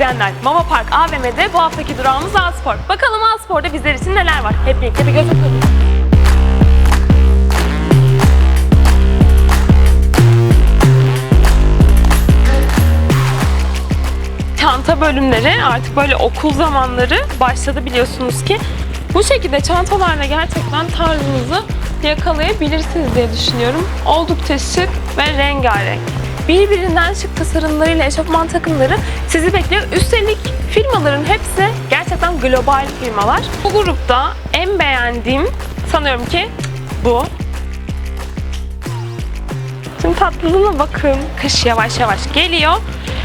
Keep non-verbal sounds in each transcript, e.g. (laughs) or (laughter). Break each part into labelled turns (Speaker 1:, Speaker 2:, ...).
Speaker 1: izleyenler, Mama Park AVM'de bu haftaki durağımız A-Spor. Bakalım A-Spor'da bizler için neler var? Hep birlikte bir göz atalım. Çanta bölümleri artık böyle okul zamanları başladı biliyorsunuz ki. Bu şekilde çantalarla gerçekten tarzınızı yakalayabilirsiniz diye düşünüyorum. Oldukça şık ve rengarenk. Birbirinden şık tasarımlarıyla eşofman takımları sizi bekliyor. Üstelik firmaların hepsi gerçekten global firmalar. Bu grupta en beğendiğim sanıyorum ki bu. Şimdi tatlılığına bakın. Kış yavaş yavaş geliyor.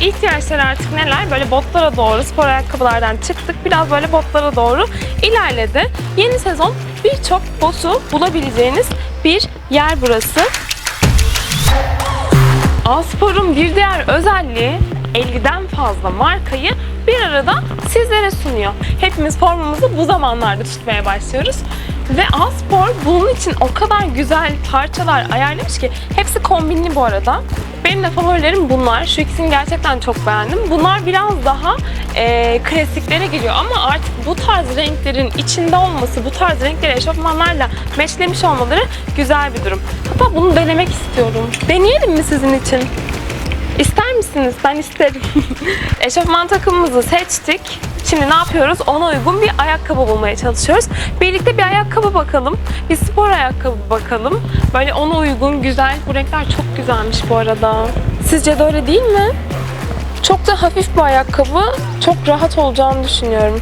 Speaker 1: İhtiyaçları artık neler? Böyle botlara doğru, spor ayakkabılardan çıktık. Biraz böyle botlara doğru ilerledi. Yeni sezon birçok botu bulabileceğiniz bir yer burası. Aspor'un bir diğer özelliği 50'den fazla markayı bir arada sizlere sunuyor. Hepimiz formumuzu bu zamanlarda tutmaya başlıyoruz. Ve Aspor bunun için o kadar güzel parçalar ayarlamış ki hepsi kombinli bu arada. Benim de favorilerim bunlar. Şu ikisini gerçekten çok beğendim. Bunlar biraz daha eee, klasiklere giriyor ama artık bu tarz renklerin içinde olması, bu tarz renkleri eşofmanlarla meçlemiş olmaları güzel bir durum. Hatta bunu denemek istiyorum. Deneyelim mi sizin için? İster misiniz? Ben isterim. (laughs) Eşofman takımımızı seçtik. Şimdi ne yapıyoruz? Ona uygun bir ayakkabı bulmaya çalışıyoruz. Birlikte bir ayakkabı bakalım. Bir spor ayakkabı bakalım. Böyle ona uygun, güzel. Bu renkler çok güzelmiş bu arada. Sizce de öyle değil mi? Çok da hafif bir ayakkabı. Çok rahat olacağını düşünüyorum.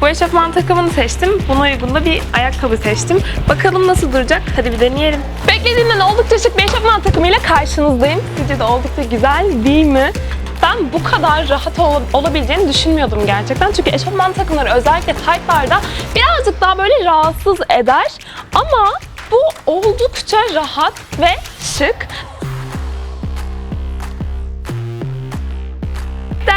Speaker 1: Bu eşofman takımını seçtim. Buna uygun da bir ayakkabı seçtim. Bakalım nasıl duracak? Hadi bir deneyelim. Beklediğimden oldukça şık bir eşofman takımıyla karşınızdayım. Sizce de oldukça güzel değil mi? Ben bu kadar rahat ol- olabileceğini düşünmüyordum gerçekten. Çünkü eşofman takımları özellikle taytlarda birazcık daha böyle rahatsız eder. Ama bu oldukça rahat ve şık.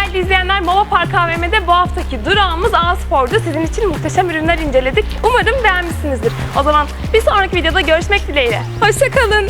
Speaker 1: Değerli izleyenler Mama Park AVM'de bu haftaki durağımız A-Spor'du. Sizin için muhteşem ürünler inceledik. Umarım beğenmişsinizdir. O zaman bir sonraki videoda görüşmek dileğiyle. Hoşçakalın.